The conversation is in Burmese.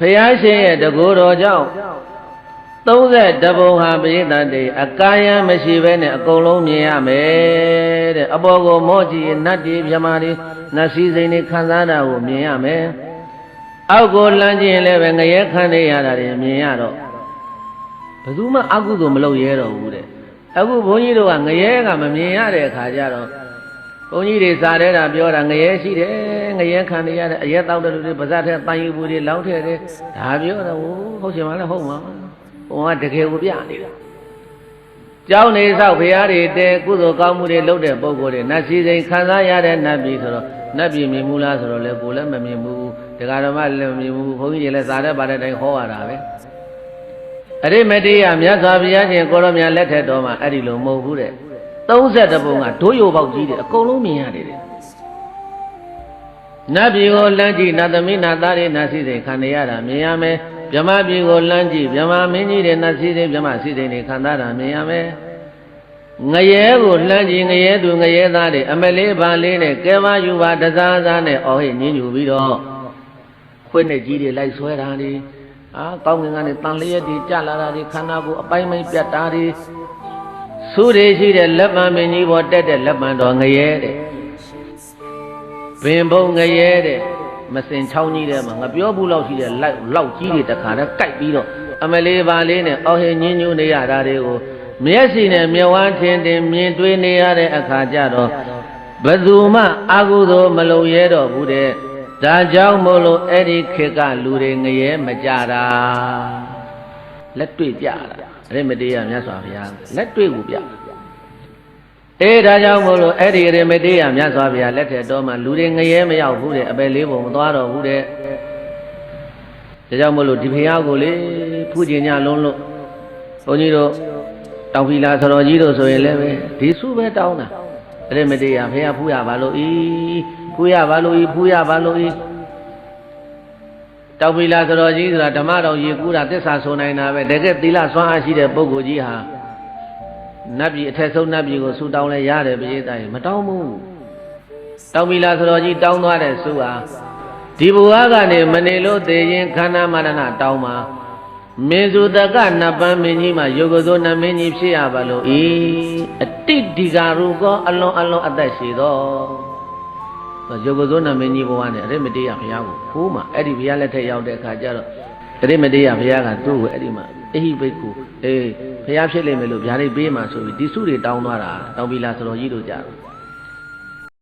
ဖယားရှင်ရဲ့တကူတော်ကြောင့်30ဘုံဟာပိဋကတေအကာယံမရှိဘဲနဲ့အကုန်လုံးမြင်ရမယ်တဲ့အပေါ်ကိုမောကြည့်ရင်နတ်ဒီမြမာဒီနတ်စည်းစိမ်တွေခံစားတာကိုမြင်ရမယ်အောက်ကိုလမ်းကြည့်ရင်လည်းပဲငရဲခံနေရတာတွေမြင်ရတော့ဘယ်သူမှအကုသို့မလုပ်ရဲတော့ဘူးတဲ့အခုဘုန်းကြီးတို့ကငရဲကမမြင်ရတဲ့အခါကျတော့ ဘုန်းကြီးတွေစားတဲ့တာပြောတာငရဲရှိတယ်ငရဲခံနေရတဲ့အရက်တောက်တဲ့လူတွေပါဇက်ထဲတန်ယူဘူးတွေလောင်းထဲတယ်ဒါပြောတော့ဟုတ်ရှင်မလားဟုတ်မှာဘုံကတကယ်ကိုပြနေတာကျောင်းနေဆောက်ဖရားတွေတဲကုသိုလ်ကောင်းမှုတွေလုပ်တဲ့ပုံကိုယ်တွေနတ်စည်းစိမ်ခံစားရတဲ့နတ်ပြည်ဆိုတော့နတ်ပြည်မြင်မှုလားဆိုတော့လေကိုယ်လည်းမမြင်ဘူးဒကာဓမ္မလည်းမမြင်ဘူးဘုန်းကြီးတွေလည်းစားတဲ့ပါတဲ့တိုင်းဟောရတာပဲအရိမတိယမြတ်စွာဘုရားရှင်ကိုရောမြတ်လက်ထက်တော်မှာအဲ့ဒီလိုမဟုတ်ဘူးတဲ့ 30ပုံကဒိုးရိုပေါက်ကြီးတယ်အကုန်လုံးမြင်ရတယ်တဲ့နတ်ပြည်ကိုလမ်းကြည့်နတ်သမီးနတ်သားတွေနတ်စည်းစိမ်ခံနေရတာမြင်ရမယ်ဗြဟ္မပြည်ကိုလမ်းကြည့်ဗြဟ္မမင်းကြီးတွေနတ်စည်းစိမ်ဗြဟ္မစည်းစိမ်တွေခံသားတာမြင်ရမယ်ငရဲကိုလှမ်းကြည့်ငရဲသူငရဲသားတွေအမလေးပါလေးနဲ့ကဲမယူပါတစားစားနဲ့အော်ဟိညင်းညူပြီးတော့ခွေးနဲ့ကြီးတွေလိုက်ဆွဲတာတွေအာကောင်းငင်ကနေတန်လျက်တွေကြလာတာတွေခန္ဓာကိုယ်အပိုင်းပိုင်းပြတ်တာတွေ သူတွေရှိတဲ့လက်ပံမင်းကြီးပေါ်တက်တဲ့လက်ပံတော်ငရဲတဲ့ပင်ဘုံငရဲတဲ့မစင်ချောင်းကြီးတဲ့မှာငါပြောဘူးလောက်ရှိတဲ့လောက်လောက်ကြီးတွေတခါတည်းကြိုက်ပြီးတော့အမလေးပါလေးနဲ့အော်ဟိညင်းညူနေရတာတွေကိုမျက်စိနဲ့မျက်ဝါးထင်ထင်မြင်တွေ့နေရတဲ့အခါကျတော့ဘယ်သူမှအာဟုသောမလုံရဲတော့ဘူးတဲ့ဒါကြောင့်မို့လို့အဲ့ဒီခေတ်ကလူတွေငရဲမကြတာ လက်တွေ့ပြတာအရိမတေယမြတ်စွာဘုရားလက်တွေ့ကိုပြအေးဒါကြောင့်မို့လို့အဲ့ဒီအရိမတေယမြတ်စွာဘုရားလက်ထက်တော်မှာလူတွေငရဲမရောက်ဘူးတဲ့အပယ်လေးပုံမသွားတော့ဘူးတဲ့ဒါကြောင့်မို့လို့ဒီဘုရားကိုလေဖူးကျင်ညလုံးလို့ဘုန်းကြီးတို့တောင်ဖီလာဆိုတော်ကြီးတို့ဆိုရင်လည်းပဲဒီစုပဲတောင်းတာအဲ့ဒီမတေးရဖေရဖူးရပါလို့ဤဖူးရပါလို့ဤဖူးရပါလို့ဤ တောင်ဖီလာဆိုတော်ကြီးဆိုတာဓမ္မတော်ရေကူးတာသစ္စာဆိုနိုင်တာပဲတကယ်သီလစွမ်းအားရှိတဲ့ပုဂ္ဂိုလ်ကြီးဟာနတ်ပြည်အထက်ဆုံးနတ်ပြည်ကိုဆူတောင်းလဲရတယ်ပရိသတ်ရေမတောင်းဘူးတောင်ဖီလာဆိုတော်ကြီးတောင်းသွားတဲ့စုဟာဒီဘဝကနေမနေလို့သေရင်ခန္ဓာမရဏတောင်းမှာမေဇုတကနတ်ပန်းမင်းကြီးမှာယောဂသောနတ်မင်းကြီးဖြစ်ရပါလို့ဤအတိတ်ဒီကာရုကောအလွန်အလွန်အသက်ရှိသော ယောဂသောနတ်မင်းကြီးဘဝနဲ့အရိမတေယဘုရားကိုဖိုးမှာအဲ့ဒီဘုရားလက်ထက်ရောက်တဲ့အခါကျတော့အရိမတေယဘုရားကသူ့ကိုအဲ့ဒီမှာအဟိဘိတ်ကိုအေးဘုရားဖြစ်လိမ့်မယ်လို့ဗျာဒိတ်ပေးမှာဆိုပြီးဒီစုတွေတောင်းသွားတာတောင်းပြီလားဆိုတော့ကြီးတို့ကြတော့